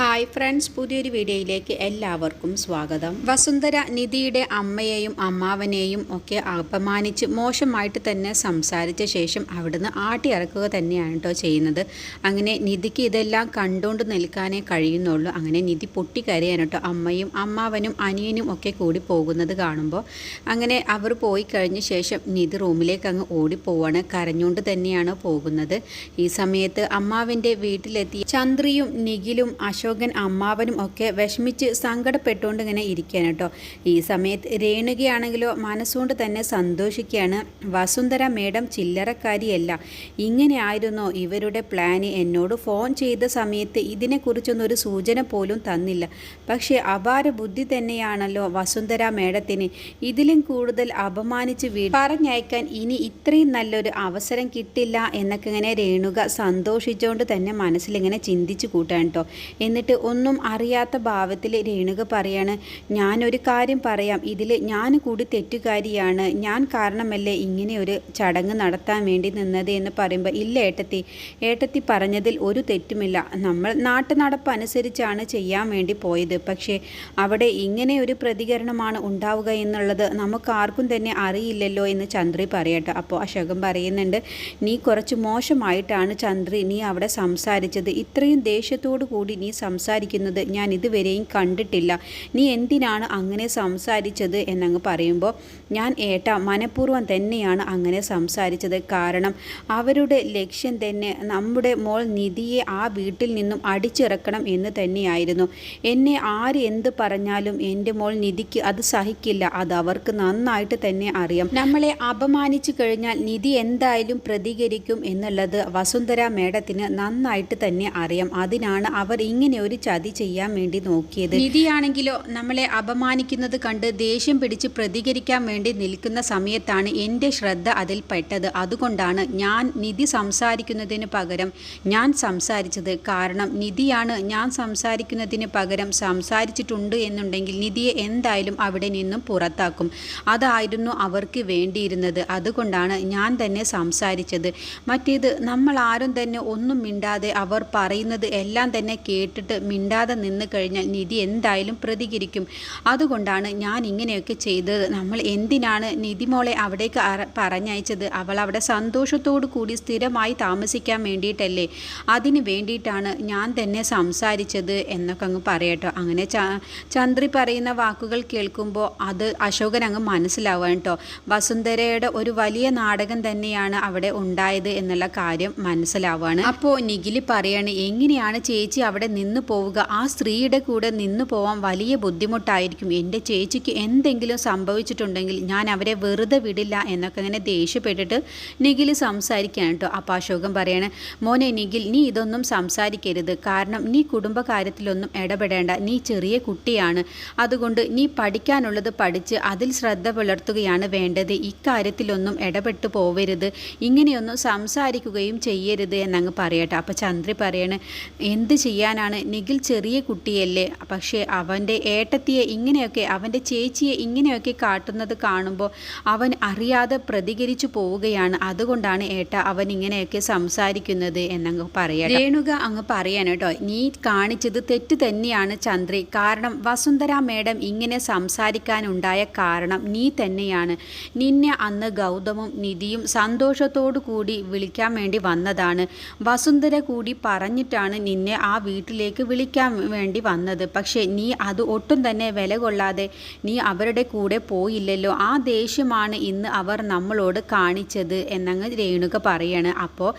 Hi friends പുതിയൊരു വീഡിയോയിലേക്ക് എല്ലാവർക്കും സ്വാഗതം. വസുന്ധര നിധിയുടെ അമ്മയെയും അമ്മാവനെയും ഒക്കെ അപമാനിച്ച് മോശമായിട്ട് തന്നെ സംസാരിച്ച ശേഷം അവിടുന്ന് ആട്ടിയിറക്കുക തന്നെയാണ് കേട്ടോ ചെയ്യുന്നത്. അങ്ങനെ നിധിക്ക് ഇതെല്ലാം കണ്ടുകൊണ്ട് നിൽക്കാനേ കഴിയുന്നുള്ളൂ. അങ്ങനെ നിധി പൊട്ടിക്കരയാണ് കേട്ടോ അമ്മയും അമ്മാവനും അനിയനും ഒക്കെ കൂടി പോകുന്നത് കാണുമ്പോൾ. അങ്ങനെ അവർ പോയി കഴിഞ്ഞ ശേഷം നിധി റൂമിലേക്ക് അങ്ങ് ഓടിപ്പോവാണ്. കരഞ്ഞുകൊണ്ട് തന്നെയാണ് പോകുന്നത്. ഈ സമയത്ത് അമ്മാവിന്റെ വീട്ടിലെത്തി ചന്ദ്രിയും നിഖിലും അശോകൻ അമ്മാവനും ഒക്കെ വിഷമിച്ച് സങ്കടപ്പെട്ടുകൊണ്ട് ഇങ്ങനെ ഇരിക്കുകയാണ് കേട്ടോ. ഈ സമയത്ത് രേണുകയാണെങ്കിലോ മനസ്സുകൊണ്ട് തന്നെ സന്തോഷിക്കുകയാണ് വസുന്ധര മേഡം ചില്ലറക്കാരിയല്ല. ഇങ്ങനെ ആയിരുന്നോ ഇവരുടെ പ്ലാന് എന്നോട് ഫോൺ ചെയ്ത സമയത്ത് ഇതിനെക്കുറിച്ചൊന്നും ഒരു സൂചന പോലും തന്നില്ല. പക്ഷേ അപാര ബുദ്ധി തന്നെയാണല്ലോ വസുന്ധര മേഡത്തിന്. ഇതിലും കൂടുതൽ അപമാനിച്ച് വീ പറഞ്ഞയക്കാൻ ഇനി ഇത്രയും നല്ലൊരു അവസരം കിട്ടില്ല എന്നൊക്കെ ഇങ്ങനെ രേണുക സന്തോഷിച്ചുകൊണ്ട് തന്നെ മനസ്സിലിങ്ങനെ ചിന്തിച്ചു കൂട്ടാൻ കേട്ടോ. എന്നിട്ട് ഒന്നും അറിയാത്ത ഭാവത്തിൽ രേണുക പറയാണ് ഞാനൊരു കാര്യം പറയാം. ഇതിൽ ഞാൻ കൂടി തെറ്റുകാരിയാണ്. ഞാൻ കാരണമല്ലേ ഇങ്ങനെ ഒരു ചടങ്ങ് നടത്താൻ വേണ്ടി നിന്നത്? എന്ന് പറയുമ്പോൾ ഇല്ല ഏട്ടത്തി. ഏട്ടത്തി പറഞ്ഞതിൽ ഒരു തെറ്റുമില്ല. നമ്മൾ നാട്ടു നടപ്പ് അനുസരിച്ചാണ് ചെയ്യാൻ വേണ്ടി പോയത്. പക്ഷേ അവിടെ ഇങ്ങനെ ഒരു പ്രതികരണമാണ് ഉണ്ടാവുക എന്നുള്ളത് നമുക്ക് ആർക്കും തന്നെ അറിയില്ലല്ലോ എന്ന് ചന്ദ്രി പറയട്ടെ. അപ്പോൾ അശോകം പറയുന്നുണ്ട് നീ കുറച്ച് മോശമായിട്ടാണ് ചന്ദ്രി നീ അവിടെ സംസാരിച്ചത്. ഇത്രയും ദേഷ്യത്തോടു കൂടി നീ സംസാരിക്കുന്നത് ഞാൻ ഇതുവരെയും കണ്ടിട്ടില്ല. നീ എന്തിനാണ് അങ്ങനെ സംസാരിച്ചത്? എന്നങ്ങ് പറയുമ്പോൾ ഞാൻ ഏട്ട മനഃപൂർവം തന്നെയാണ് അങ്ങനെ സംസാരിച്ചത്. കാരണം അവരുടെ ലക്ഷ്യം തന്നെ നമ്മുടെ മോൾ നിധിയെ ആ വീട്ടിൽ നിന്നും അടിച്ചിറക്കണം എന്ന് തന്നെയായിരുന്നു. എന്നെ ആര് എന്ത് പറഞ്ഞാലും എന്റെ മോൾ നിധിക്ക് അത് സഹിക്കില്ല. അത് അവർക്ക് നന്നായിട്ട് തന്നെ അറിയാം. നമ്മളെ അപമാനിച്ചു കഴിഞ്ഞാൽ നിധി എന്തായാലും പ്രതികരിക്കും എന്നുള്ളത് വസുന്ധര മേഡത്തിന് നന്നായിട്ട് തന്നെ അറിയാം. അതിനാണ് അവർ ഇങ്ങനെ ഒരു ചതി ചെയ്യാൻ വേണ്ടി നോക്കിയത്. നിധിയാണെങ്കിലോ നമ്മളെ അപമാനിക്കുന്നത് കണ്ട് ദേഷ്യം പിടിച്ച് പ്രതികരിക്കാൻ വേണ്ടി നിൽക്കുന്ന സമയത്താണ് എന്റെ ശ്രദ്ധ അതിൽ പെട്ടത്. അതുകൊണ്ടാണ് ഞാൻ നിധി സംസാരിക്കുന്നതിന് പകരം ഞാൻ സംസാരിച്ചത്. കാരണം നിധിയാണ് ഞാൻ സംസാരിക്കുന്നതിന് പകരം സംസാരിച്ചിട്ടുണ്ട് എന്നുണ്ടെങ്കിൽ നിധിയെ എന്തായാലും അവിടെ നിന്നും പുറത്താക്കും. അതായിരുന്നു അവർക്ക് വേണ്ടിയിരുന്നത്. അതുകൊണ്ടാണ് ഞാൻ തന്നെ സംസാരിച്ചത്. മറ്റേത് നമ്മൾ ആരും തന്നെ ഒന്നും മിണ്ടാതെ അവർ പറയുന്നത് എല്ലാം തന്നെ കേട്ടിട്ട് മിണ്ടാതെ നിന്ന് കഴിഞ്ഞാൽ നിധി എന്തായാലും പ്രതികരിക്കും. അതുകൊണ്ടാണ് ഞാൻ ഇങ്ങനെയൊക്കെ ചെയ്തത്. നമ്മൾ എന്തിനാണ് നിധി മോളെ അവിടേക്ക് പറഞ്ഞയച്ചത്? അവൾ അവിടെ സന്തോഷത്തോടു കൂടി സ്ഥിരമായി താമസിക്കാൻ വേണ്ടിയിട്ടല്ലേ? അതിന് വേണ്ടിയിട്ടാണ് ഞാൻ തന്നെ സംസാരിച്ചത് എന്നൊക്കെ അങ്ങ് പറയട്ടോ അങ്ങനെ ചന്ദ്രി പറയുന്ന വാക്കുകൾ കേൾക്കുമ്പോൾ അത് അശോകൻ അങ്ങ് മനസ്സിലാവുക കേട്ടോ. വസുന്ധരയുടെ ഒരു വലിയ നാടകം തന്നെയാണ് അവിടെ ഉണ്ടായത് എന്നുള്ള കാര്യം മനസ്സിലാവുകയാണ് അപ്പോൾ നിഖിൽ പറയാണ് എങ്ങനെയാണ് ചേച്ചി അവിടെ നിന്ന് പോവുക. ആ സ്ത്രീയുടെ കൂടെ നിന്നു പോവാൻ വലിയ ബുദ്ധിമുട്ടായിരിക്കും. എന്റെ ചേച്ചിക്ക് എന്തെങ്കിലും സംഭവിച്ചിട്ടുണ്ടെങ്കിൽ ഞാൻ അവരെ വെറുതെ വിടില്ല എന്നൊക്കെ അങ്ങനെ ദേഷ്യപ്പെട്ടിട്ട് നിഖിൽ സംസാരിക്കുകയാണ് കേട്ടോ. അപ്പോൾ അശോകം പറയാണ് മോനെ നിഖിൽ നീ ഇതൊന്നും സംസാരിക്കരുത്. കാരണം നീ കുടുംബകാര്യത്തിലൊന്നും ഇടപെടേണ്ട. നീ ചെറിയ കുട്ടിയാണ്. അതുകൊണ്ട് നീ പഠിക്കാനുള്ളത് പഠിച്ച് അതിൽ ശ്രദ്ധ പുലർത്തുകയാണ് വേണ്ടത്. ഇക്കാര്യത്തിലൊന്നും ഇടപെട്ട് പോവരുത്. ഇങ്ങനെയൊന്നും സംസാരിക്കുകയും ചെയ്യരുത് എന്നങ്ങ് പറയട്ടെ. അപ്പോൾ ചന്ദ്രി പറയാണ് എന്ത് ചെയ്യാനാണ് നിഖിൽ ചെറിയ കുട്ടിയല്ലേ? പക്ഷേ അവന്റെ ഏട്ടത്തിയെ ഇങ്ങനെയൊക്കെ അവന്റെ ചേച്ചിയെ ഇങ്ങനെയൊക്കെ കാട്ടുന്നത് കാണുമ്പോൾ അവൻ അറിയാതെ പ്രതികരിച്ചു പോവുകയാണ്. അതുകൊണ്ടാണ് ഏട്ട അവൻ ഇങ്ങനെയൊക്കെ സംസാരിക്കുന്നത് എന്നങ്ങ് പറയാം രേണുക അങ്ങ് പറയാൻ കേട്ടോ. നീ കാണിച്ചത് തെറ്റ് തന്നെയാണ് ചന്ദ്രി. കാരണം വസുന്ധര മേഡം ഇങ്ങനെ സംസാരിക്കാനുണ്ടായ കാരണം നീ തന്നെയാണ്. നിന്നെ അന്ന് ഗൗതമും നിധിയും സന്തോഷത്തോടു കൂടി വിളിക്കാൻ വേണ്ടി വന്നതാണ്. വസുന്ധര കൂടി പറഞ്ഞിട്ടാണ് നിന്നെ ആ വീട്ടിലേക്ക് വിളിക്കാൻ വേണ്ടി വന്നത്. പക്ഷേ നീ അത് ഒട്ടും തന്നെ വില കൊള്ളാതെ നീ അവരുടെ കൂടെ പോയില്ലല്ലോ. ആ ദേഷ്യമാണ് ഇന്ന് അവർ നമ്മളോട് കാണിച്ചത് എന്നങ്ങ് രേണുക പറയാണ്. അപ്പോൾ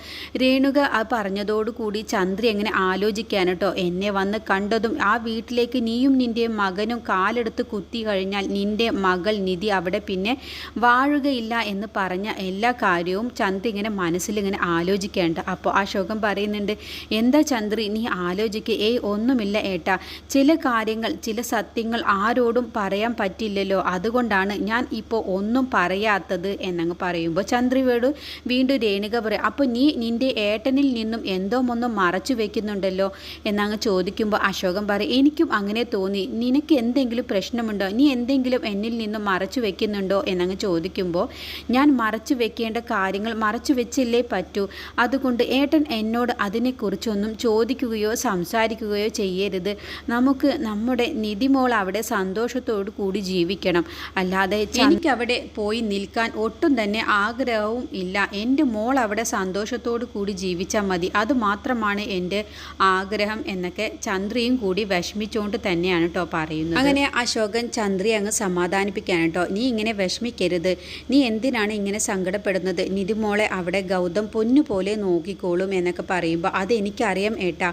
രേണുക പറഞ്ഞതോടുകൂടി ചന്ദ്രി എങ്ങനെ ആലോചിക്കാൻ കേട്ടോ എന്നെ വന്ന് കണ്ടതും ആ വീട്ടിലേക്ക് നീയും നിന്റെ മകനും കാലെടുത്ത് കുത്തി കഴിഞ്ഞാൽ നിന്റെ മകൾ നിധി അവിടെ പിന്നെ വാഴുകയില്ല എന്ന് പറഞ്ഞ എല്ലാ കാര്യവും ചന്ദ്രി ഇങ്ങനെ മനസ്സിലിങ്ങനെ ആലോചിക്കേണ്ട അപ്പോൾ അശോകം പറയുന്നുണ്ട് എന്താ ചന്ദ്രി നീ ആലോചിക്കുക ഏയ് ഒന്നുമില്ല ഏട്ടാ. ചില കാര്യങ്ങൾ ചില സത്യങ്ങൾ ആരോടും പറയാൻ പറ്റില്ലല്ലോ. അതുകൊണ്ടാണ് ഞാൻ ഇപ്പോൾ ഒന്നും പറയാത്തത് എന്നങ്ങ് പറയുമ്പോൾ ചന്ദ്രവേട് വീണ്ടും രേണുക പറയും അപ്പോൾ നീ നിന്റെ ഏട്ടനിൽ നിന്നും എന്തോ ഒന്നും മറച്ചു വെക്കുന്നുണ്ടല്ലോ? എന്നങ്ങ് ചോദിക്കുമ്പോൾ അശോകൻ പറയും എനിക്കും അങ്ങനെ തോന്നി. നിനക്ക് എന്തെങ്കിലും പ്രശ്നമുണ്ടോ? നീ എന്തെങ്കിലും എന്നിൽ നിന്നും മറച്ചു വെക്കുന്നുണ്ടോ? എന്നങ്ങ് ചോദിക്കുമ്പോൾ ഞാൻ മറച്ചു വെക്കേണ്ട കാര്യങ്ങൾ മറച്ചു വെച്ചില്ലേ പറ്റൂ. അതുകൊണ്ട് ഏട്ടൻ എന്നോട് അതിനെക്കുറിച്ചൊന്നും ചോദിക്കുകയോ സംസാരിക്കുകയോ സംസാരിക്കുകയോ ചെയ്യരുത്. നമുക്ക് നമ്മുടെ നിധിമോൾ അവിടെ സന്തോഷത്തോടു കൂടി ജീവിക്കണം. അല്ലാതെ എനിക്ക് അവിടെ പോയി നിൽക്കാൻ ഒട്ടും തന്നെ ആഗ്രഹവും ഇല്ല. എന്റെ മോൾ അവിടെ സന്തോഷത്തോടു കൂടി ജീവിച്ചാൽ മതി. അതുമാത്രമാണ് എന്റെ ആഗ്രഹം എന്നൊക്കെ ചന്ദ്രയും കൂടി വിഷമിച്ചുകൊണ്ട് തന്നെയാണ് കേട്ടോ പറയുന്നത്. അങ്ങനെ അശോകൻ ചന്ദ്രയെ അങ്ങ് സമാധാനിപ്പിക്കാനാണ് കേട്ടോ. നീ ഇങ്ങനെ വിഷമിക്കരുത്. നീ എന്തിനാണ് ഇങ്ങനെ സങ്കടപ്പെടുന്നത്? നിധിമോളെ അവിടെ ഗൗതം പൊന്നുപോലെ നോക്കിക്കോളും എന്നൊക്കെ പറയുമ്പോൾ അതെനിക്കറിയാം ഏട്ടാ.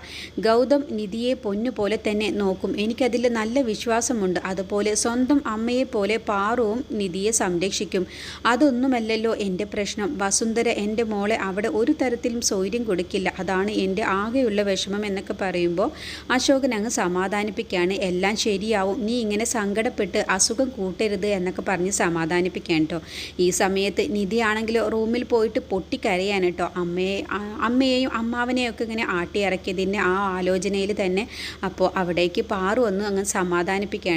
ഗൗതം നിധിയെ പൊന്നുപോലെ തന്നെ നോക്കും. എനിക്കതിൽ നല്ല വിശ്വാസമുണ്ട്. അതുപോലെ സ്വന്തം അമ്മയെ പോലെ പാറുവും നിധിയെ സംരക്ഷിക്കും. അതൊന്നുമല്ലല്ലോ എന്റെ പ്രശ്നം. വസുന്ധര എന്റെ മോളെ അവിടെ ഒരു തരത്തിലും സൗര്യം കൊടുക്കില്ല. അതാണ് എന്റെ ആകെയുള്ള വിഷമം എന്നൊക്കെ പറയുമ്പോൾ അശോകൻ അങ്ങ് സമാധാനിപ്പിക്കുകയാണ്. എല്ലാം ശരിയാവും. നീ ഇങ്ങനെ സങ്കടപ്പെട്ട് അസുഖം കൂട്ടരുത് എന്നൊക്കെ പറഞ്ഞ് സമാധാനിപ്പിക്കാൻ ഈ സമയത്ത് നിധിയാണെങ്കിൽ റൂമിൽ പോയിട്ട് പൊട്ടിക്കരയാണ് കേട്ടോ. അമ്മയെ അമ്മയെയും അമ്മാവനെയൊക്കെ ഇങ്ങനെ ആട്ടി ഇറക്കിയതിന്റെ ആ ആലോചനയിൽ തന്നെ അപ്പോൾ അവിടേക്ക് പാറു ഒന്ന് അങ്ങ് സമാധാനിപ്പിക്കാൻ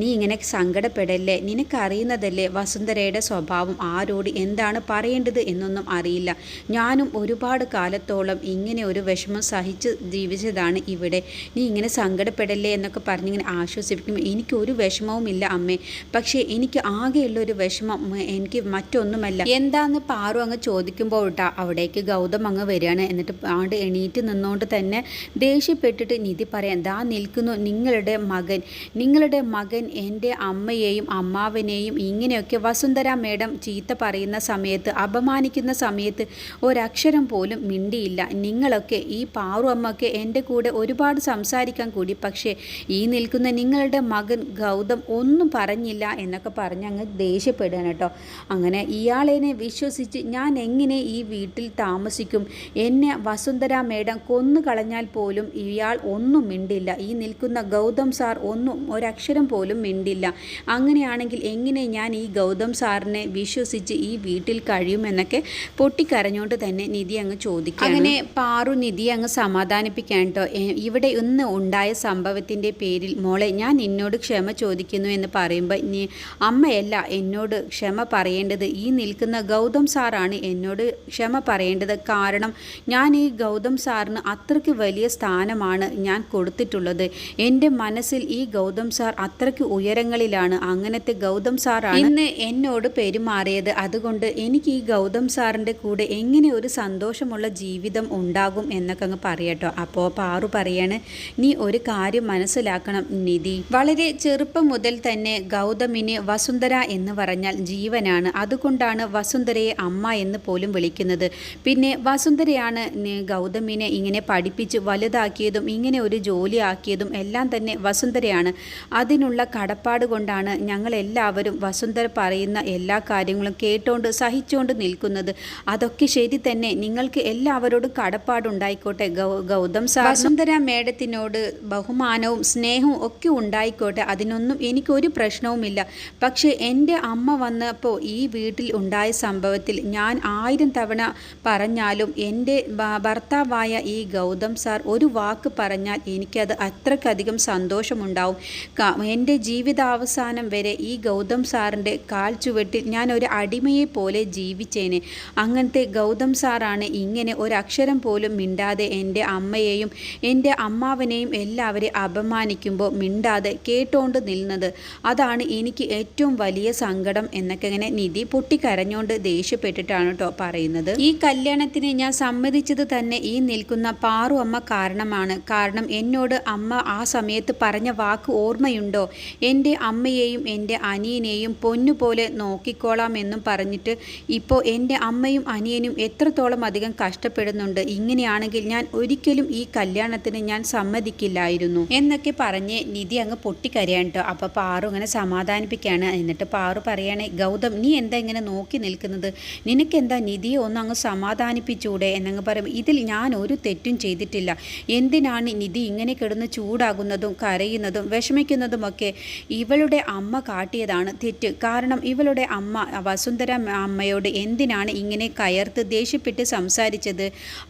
നീ ഇങ്ങനെ സങ്കടപ്പെടല്ലേ? നിനക്കറിയുന്നതല്ലേ വസുന്ധരയുടെ സ്വഭാവം? ആരോട് എന്താണ് പറയേണ്ടത് എന്നൊന്നും അറിയില്ല. ഞാനും ഒരുപാട് കാലത്തോളം ഇങ്ങനെ ഒരു വിഷമം സഹിച്ച് ജീവിച്ചതാണ് ഇവിടെ. നീ ഇങ്ങനെ സങ്കടപ്പെടല്ലേ എന്നൊക്കെ പറഞ്ഞിങ്ങനെ ആശ്വസിപ്പിക്കും എനിക്കൊരു വിഷമവും ഇല്ല അമ്മേ. പക്ഷേ എനിക്ക് ആകെയുള്ള ഒരു വിഷമം എനിക്ക് മറ്റൊന്നുമല്ല. എന്താന്ന് പാറു അങ്ങ് ചോദിക്കുമ്പോൾ കേട്ടാ അവിടേക്ക് ഗൗതം അങ്ങ് വരികയാണ്. എന്നിട്ട് ആണ്ട് എണീറ്റ് നിന്നുകൊണ്ട് തന്നെ ദേഷ്യപ്പെട്ടിട്ട് നിധി പറയാൻ ദാ നിൽക്കുന്നു നിങ്ങളുടെ മകൻ. നിങ്ങളുടെ മകൻ എന്റെ അമ്മയെയും അമ്മാവനെയും ഇങ്ങനെയൊക്കെ വസുന്ധര മേഡം ചീത്ത പറയുന്ന സമയത്ത് അപമാനിക്കുന്ന സമയത്ത് ഒരക്ഷരം പോലും മിണ്ടിയില്ല. നിങ്ങളൊക്കെ ഈ പാറു അമ്മയൊക്കെ എന്റെ കൂടെ ഒരുപാട് സംസാരിക്കാൻ കൂടി. പക്ഷേ ഈ നിൽക്കുന്ന നിങ്ങളുടെ മകൻ ഗൗതം ഒന്നും പറഞ്ഞില്ല എന്നൊക്കെ പറഞ്ഞ് അങ്ങ് ദേഷ്യപ്പെടുകയാണ് കേട്ടോ. അങ്ങനെ ഇയാളെന്നെ വിശ്വസിച്ച് ഞാൻ എങ്ങനെ ഈ വീട്ടിൽ താമസിക്കും? എന്നെ വസുന്ധര മേഡം കൊന്നു കളഞ്ഞാൽ പോലും ഇയാൾ ഒന്നും മിണ്ടില്ല. ഈ നിൽക്കുന്ന ഗൗതം സാർ ഒന്നും ഒരക്ഷരം പോലും മിണ്ടില്ല. അങ്ങനെയാണെങ്കിൽ എങ്ങനെ ഞാൻ ഈ ഗൗതം സാറിനെ വിശ്വസിച്ച് ഈ വീട്ടിൽ കഴിയുമെന്നൊക്കെ പൊട്ടിക്കരഞ്ഞുകൊണ്ട് തന്നെ നിധി അങ്ങ് ചോദിക്കും അങ്ങനെ പാറു നിധി അങ്ങ് സമാധാനിപ്പിക്കാൻ കേട്ടോ. ഇവിടെ ഇന്ന് ഉണ്ടായ സംഭവത്തിന്റെ പേരിൽ മോളെ ഞാൻ നിന്നോട് ക്ഷമ ചോദിക്കുന്നു എന്ന് പറയുമ്പോൾ നീ അമ്മയല്ല എന്നോട് ക്ഷമ പറയേണ്ടത്. ഈ നിൽക്കുന്ന ഗൗതം സാറാണ് എന്നോട് ക്ഷമ പറയേണ്ടത്. കാരണം ഞാൻ ഈ ഗൗതം സാറിന് അത്രയ്ക്ക് വലിയ സ്ഥാനമാണ് ഞാൻ കൊടുത്തിട്ടുള്ളത്. എന്റെ മനസ്സിൽ ഈ ഗൗതം സാർ അത്രയ്ക്ക് ഉയരങ്ങളിലാണ്. അങ്ങനത്തെ ഗൗതം സാറാണ് ഇന്ന് എന്നോട് പെരുമാറിയത്. അതുകൊണ്ട് എനിക്ക് ഈ ഗൗതം സാറിന്റെ കൂടെ എങ്ങനെ ഒരു സന്തോഷമുള്ള ജീവിതം ഉണ്ടാകും എന്നൊക്കെ അങ്ങ് പറയട്ടോ. അപ്പോൾ പാറു പറയാണ് നീ ഒരു കാര്യം മനസ്സിലാക്കണം നിധി. വളരെ ചെറുപ്പം മുതൽ തന്നെ ഗൗതമിന് വസുന്ധര എന്ന് പറഞ്ഞാൽ ജീവനാണ്. അതുകൊണ്ടാണ് വസുന്ധരയെ അമ്മ എന്ന് പോലും വിളിക്കുന്നത്. പിന്നെ വസുന്ധരയാണ് ഗൗതമിനെ ഇങ്ങനെ പഠിപ്പിച്ച് വലുതാക്കിയതും ഇങ്ങനെ ഒരു ജോലി ആക്കിയതും എല്ലാം തന്നെ വസുന്ധരയാണ്. അതിനുള്ള കടപ്പാട് കൊണ്ടാണ് ഞങ്ങളെല്ലാവരും വസുന്ധര പറയുന്ന എല്ലാ കാര്യങ്ങളും കേട്ടോണ്ട് സഹിച്ചുകൊണ്ട് നിൽക്കുന്നത്. അതൊക്കെ ശരി തന്നെ. നിങ്ങൾക്ക് എല്ലാവരോടും കടപ്പാടുണ്ടായിക്കോട്ടെ. ഗൗതം സാർ വസുന്ധര മേഡത്തിനോട് ബഹുമാനവും സ്നേഹവും ഒക്കെ ഉണ്ടായിക്കോട്ടെ. അതിനൊന്നും എനിക്കൊരു പ്രശ്നവുമില്ല. പക്ഷേ എന്റെ അമ്മ വന്നപ്പോൾ ഈ വീട്ടിൽ ഉണ്ടായ സംഭവത്തിൽ ഞാൻ ആയിരം തവണ പറഞ്ഞാലും എന്റെ ഭർത്താവായ ഈ ഗൗതം സാർ ഒരു വാക്ക് പറഞ്ഞാൽ എനിക്കത് അത്രക്കധികം സന്തോഷമുണ്ടാവും. എന്റെ ജീവിതാവസാനം വരെ ഈ ഗൗതം സാറിന്റെ കാൽ ചുവട്ടിൽ ഞാൻ ഒരു അടിമയെ പോലെ ജീവിച്ചേനെ. അങ്ങനത്തെ ഗൗതം സാറാണ് ഇങ്ങനെ ഒരക്ഷരം പോലും മിണ്ടാതെ എന്റെ അമ്മയെയും എന്റെ അമ്മാവനെയും എല്ലാവരെയും അപമാനിക്കുമ്പോൾ മിണ്ടാതെ കേട്ടോണ്ട് നിന്നത് അതാണ് എനിക്ക് ഏറ്റവും വലിയ സങ്കടം എന്നൊക്കെ ഇങ്ങനെ നിധി പൊട്ടിക്കരഞ്ഞുകൊണ്ട് ദേഷ്യപ്പെട്ടിട്ടാണ് കേട്ടോ പറയുന്നത്. ഈ കല്യാണത്തിന് ഞാൻ സമ്മതിച്ചത് തന്നെ ഈ നിൽക്കുന്ന പാറു അമ്മ കാരണമാണ്. കാരണം എന്നോട് അമ്മ ആ സമയത്ത് പറഞ്ഞ വാക്ക് ഓർമ്മയുണ്ടോ? എന്റെ അമ്മയെയും എന്റെ അനിയനെയും പൊന്നുപോലെ നോക്കിക്കോളാമെന്നും പറഞ്ഞിട്ട് ഇപ്പോൾ എന്റെ അമ്മയും അനിയനും എത്രത്തോളം അധികം കഷ്ടപ്പെടുന്നുണ്ട്. ഇങ്ങനെയാണെങ്കിൽ ഞാൻ ഒരിക്കലും ഈ കല്യാണത്തിന് ഞാൻ സമ്മതിക്കില്ലായിരുന്നു. എന്നൊക്കെ പറഞ്ഞ് നിധി അങ്ങ് പൊട്ടിക്കരയാണ് കേട്ടോ. അപ്പോൾ പാറു ഇങ്ങനെ സമാധാനിപ്പിക്കുകയാണ്. എന്നിട്ട് പാറു പറയാണ് ഗൗതം നീ എന്താ ഇങ്ങനെ നോക്കി നിൽക്കുന്നത്? നിനക്കെന്താ നിധിയെ ഒന്ന് അങ്ങ് സമാധാനിപ്പിച്ചൂടെ? എന്നങ്ങ് പറയും ഇതിൽ ഞാൻ ഒരു തെറ്റും ചെയ്തിട്ടില്ല. എന്തിനാണ് നിധി ഇങ്ങനെ കിടന്ന് ചൂടാകുന്നതും കരയുന്നതും വിഷമിക്കുന്നതുമൊക്കെ ഇവളുടെ അമ്മ കാട്ടിയതാണ് തെറ്റ്. കാരണം ഇവളുടെ അമ്മ വസുന്ധര അമ്മയോട് എന്തിനാണ് ഇങ്ങനെ കയർത്ത് ദേഷ്യപ്പെട്ട് സംസാരിച്ചത്?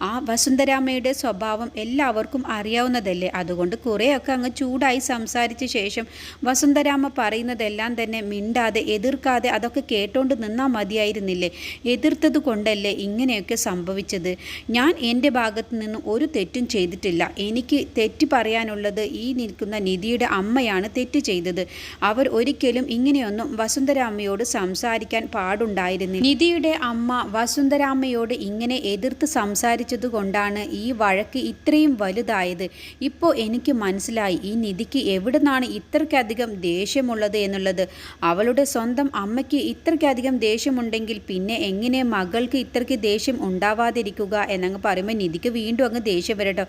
ആ വസുന്ധരാമ്മയുടെ സ്വഭാവം എല്ലാവർക്കും അറിയാവുന്നതല്ലേ? അതുകൊണ്ട് കുറേയൊക്കെ അങ്ങ് ചൂടായി സംസാരിച്ച ശേഷം വസുന്ധരാമ്മ പറയുന്നതെല്ലാം തന്നെ മിണ്ടാതെ എതിർക്കാതെ അതൊക്കെ കേട്ടോണ്ട് നിന്നാൽ മതിയായിരുന്നില്ലേ? എതിർത്തത് കൊണ്ടല്ലേ ഇങ്ങനെയൊക്കെ സംഭവിച്ചത്? ഞാൻ എന്റെ ഭാഗത്ത് നിന്ന് ഒരു തെറ്റും ചെയ്തിട്ടില്ല. എനിക്ക് തെറ്റ് പറയാനുള്ളത് ഈ നിൽക്കുന്ന നിധിയുടെ അമ്മയാണ് തെറ്റ് ചെയ്തത്. അവർ ഒരിക്കലും ഇങ്ങനെയൊന്നും വസുന്ധരാമ്മയോട് സംസാരിക്കാൻ പാടുണ്ടായിരുന്നില്ല. നിധിയുടെ അമ്മ വസുന്ധരാമ്മയോട് ഇങ്ങനെ എതിർത്ത് സംസാരിച്ചതുകൊണ്ടാണ് ഈ വഴക്ക് ഇത്രയും വലുതായത്. ഇപ്പോൾ എനിക്ക് മനസ്സിലായി ഈ നിധിക്ക് എവിടെ നിന്നാണ് ഇത്രയ്ക്കധികം ദേഷ്യമുള്ളത് എന്നുള്ളത്. അവളുടെ സ്വന്തം അമ്മയ്ക്ക് ഇത്രയ്ക്കധികം ദേഷ്യമുണ്ടെങ്കിൽ പിന്നെ എങ്ങനെ മകൾക്ക് ഇത്രയ്ക്ക് ദേഷ്യം ഉണ്ടാവാതിരിക്കുക എന്നങ്ങ് പറയുമ്പോൾ നിധിക്ക് വീണ്ടും അങ്ങ് ദേഷ്യം വരട്ടോ.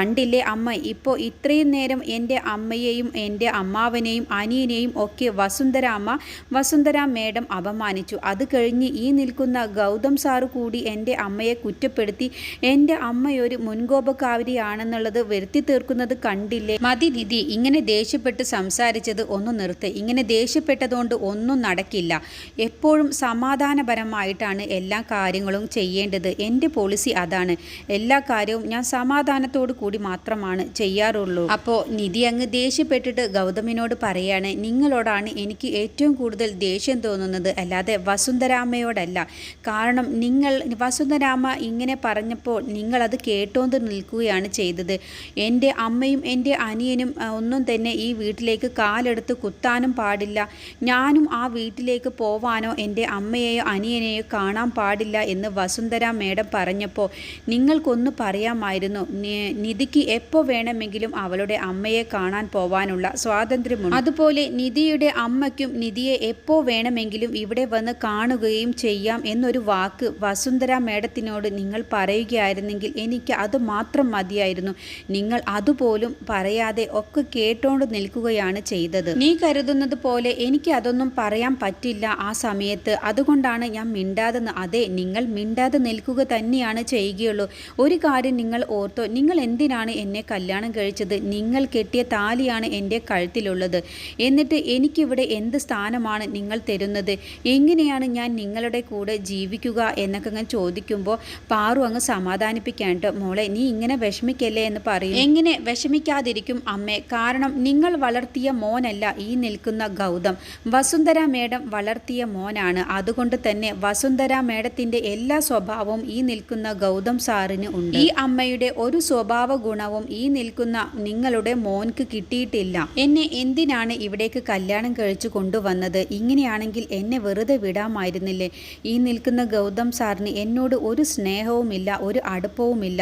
കണ്ടില്ലേ അമ്മ? ഇപ്പോൾ ഇത്രയും നേരം എന്റെ അമ്മയെയും എന്റെ അമ്മാവനെയും അനിയനെയും ഒക്കെ വസുന്ധര അമ്മ വസുന്ധര മേഡം അപമാനിച്ചു. അത് കഴിഞ്ഞ് ഈ നിൽക്കുന്ന ഗൗതം സാറ് കൂടി എന്റെ അമ്മയെ കുറ്റപ്പെടുത്തി. എന്റെ അമ്മയൊരു മുൻകോപക്കാരിയാണെന്നുള്ളത് വരുത്തി തീർക്കുന്നത് കണ്ടില്ലേ? മതി നിധി ഇങ്ങനെ ദേഷ്യപ്പെട്ട് സംസാരിച്ചത് ഒന്ന് നിർത്ത്. ഇങ്ങനെ ദേഷ്യപ്പെട്ടതുകൊണ്ട് ഒന്നും നടക്കില്ല. എപ്പോഴും സമാധാനപരമായിട്ടാണ് എല്ലാ കാര്യങ്ങളും ചെയ്യേണ്ടത്. എന്റെ പോളിസി അതാണ്. എല്ലാ കാര്യവും ഞാൻ സമാധാനത്തോടു കൂടി മാത്രമാണ് ചെയ്യാറുള്ളൂ. അപ്പോൾ നിധി അങ്ങ് ദേഷ്യപ്പെട്ടിട്ട് ഗൗതമിനോട് പറയാണ് നിങ്ങളോടാണ് എനിക്ക് ഏറ്റവും കൂടുതൽ ദേഷ്യം തോന്നുന്നത്. അല്ലാതെ വസുന്ധരാമയോടല്ല. കാരണം നിങ്ങൾ വസുന്ധരാമ ഇങ്ങനെ പറഞ്ഞപ്പോൾ നിങ്ങളത് കേട്ടോണ്ട് നിൽക്കുകയാണ് ചെയ്തത്. എന്റെ അമ്മയും എന്റെ അനിയനും ഒന്നും തന്നെ ഈ വീട്ടിലേക്ക് കാലെടുത്ത് കുത്താനും പാടില്ല. ഞാനും ആ വീട്ടിലേക്ക് പോവാനോ എന്റെ അമ്മയെയോ അനിയനെയോ കാണാൻ പാടില്ല എന്ന് വസുന്ധര മേഡം പറഞ്ഞപ്പോൾ നിങ്ങൾക്കൊന്ന് പറയാമായിരുന്നു. നി- നിധിക്ക് എപ്പോൾ വേണമെങ്കിലും അവളുടെ അമ്മയെ കാണാൻ പോവാനുള്ള സ്വാതന്ത്ര്യമുണ്ട്. അതുപോലെ നിധിയുടെ അമ്മയ്ക്കും നിധിയെ എപ്പോൾ വേണമെങ്കിലും ഇവിടെ വന്ന് കാണുകയും ചെയ്യാം എന്നൊരു വാക്ക് വസുന്ധര മേഡത്തിനോട് നിങ്ങൾ പറയുകയായിരുന്നെങ്കിൽ എനിക്ക് അത് മാത്രം മതിയായിരുന്നു. നിങ്ങൾ അതുപോലും പറയാതെ ഒക്കെ കേട്ടോണ്ട് നിൽക്കുകയാണ് ചെയ്തത്. നീ കരുതുന്നത് പോലെ എനിക്ക് അതൊന്നും പറയാൻ പറ്റില്ല ആ സമയത്ത്. അതുകൊണ്ടാണ് ഞാൻ മിണ്ടാതെ അതെ നിങ്ങൾ മിണ്ടാതെ നിൽക്കുക തന്നെയാണ് ചെയ്യുകയുള്ളൂ. ഒരു കാര്യം നിങ്ങൾ ഓർത്തോ നിങ്ങൾ എന്തിനാണ് എന്നെ കല്യാണം കഴിച്ചത്? നിങ്ങൾ കെട്ടിയ താലിയാണ് എന്റെ കഴുത്തിലുള്ളത്. എന്നിട്ട് എനിക്കിവിടെ എന്ത് സ്ഥാനമാണ് നിങ്ങൾ തരുന്നത്? എങ്ങനെയാണ് ഞാൻ നിങ്ങളുടെ കൂടെ ജീവിക്കുക എന്നൊക്കെ അങ്ങനെ ചോദിക്കുമ്പോൾ പാറു അങ്ങ് സമാധാനിപ്പിക്കാണ്ട് മോളെ നീ ഇങ്ങനെ വിഷമിക്കല്ലേ എന്ന് പറയും എങ്ങനെ വിഷമിക്കാതിരിക്കും അമ്മേ. കാരണം നിങ്ങൾ വളർത്തിയ മോനല്ല ഈ നിൽക്കുന്ന ഗൗതം. വസുന്ധര മേഡം വളർത്തിയ മോനാണ്. അതുകൊണ്ട് തന്നെ വസുന്ധര മേഡത്തിന്റെ എല്ലാ സ്വഭാവവും ഈ നിൽക്കുന്ന ഗൗതം സാറിന് ഉണ്ട്. ഈ അമ്മയുടെ ഒരു സ്വഭാവ ഗുണവും ഈ നിൽക്കുന്ന നിങ്ങളുടെ മോൻക്ക് കിട്ടിയിട്ടില്ല. എന്നെ എന്തിനാണ് ഇവിടേക്ക് കല്യാണം കഴിച്ചു കൊണ്ടുവന്നത്? ഇങ്ങനെയാണെങ്കിൽ എന്നെ വെറുതെ വിടാമായിരുന്നില്ലേ? ഈ നിൽക്കുന്ന ഗൗതം സാറിന് എന്നോട് ഒരു സ്നേഹവുമില്ല ഒരു അടുപ്പവുമില്ല.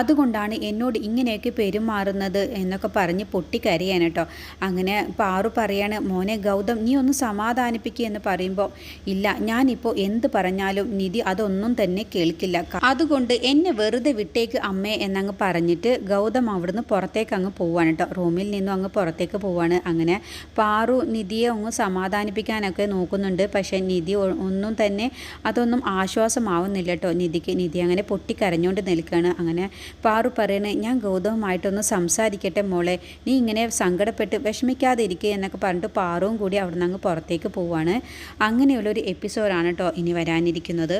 അതുകൊണ്ടാണ് എന്നോട് ഇങ്ങനെയൊക്കെ പെരുമാറുന്നത് എന്നൊക്കെ പറഞ്ഞ് പൊട്ടിക്കരയാണ് കേട്ടോ. അങ്ങനെ പാറു പറയാണ് മോനെ ഗൗതം നീ ഒന്ന് സമാധാനിപ്പിക്കുക എന്ന് പറയുമ്പോൾ ഇല്ല ഞാനിപ്പോൾ എന്ത് പറഞ്ഞാലും നിധി അതൊന്നും തന്നെ കേൾക്കില്ല. അതുകൊണ്ട് എന്നെ വെറുതെ വിട്ടേക്ക് അമ്മേ എന്നങ്ങ് പറഞ്ഞിട്ട് ഗൗതം അവിടുന്ന് പുറത്തേക്ക് അങ്ങ് പോവാണ് കേട്ടോ റൂമിൽ നിന്നും അങ്ങ് പുറത്തേക്ക് പോവാണ്. അങ്ങനെ പാറു നിധിയെ ഒന്ന് സമാധാനിപ്പിക്കാനൊക്കെ നോക്കുന്നുണ്ട്. പക്ഷേ നിധി ഒന്നും തന്നെ അതൊന്നും ആശ്വാസമാവുന്നില്ല കേട്ടോ നിധിക്ക് നിധി അങ്ങനെ പൊട്ടിക്കരഞ്ഞുകൊണ്ട് നിൽക്കുകയാണ് അങ്ങനെ പാറു പറയണേ ഞാൻ ഗൗതവുമായിട്ടൊന്ന് സംസാരിക്കട്ടെ മോളെ. നീ ഇങ്ങനെ സങ്കടപ്പെട്ട് വിഷമിക്കാതെ ഇരിക്കുക എന്നൊക്കെ പറഞ്ഞിട്ട് പാറുവും കൂടി അവിടുന്ന് അങ്ങ് പുറത്തേക്ക് പോവാണ്. അങ്ങനെയുള്ളൊരു എപ്പിസോഡാണ് കേട്ടോ ഇനി വരാനിരിക്കുന്നത്.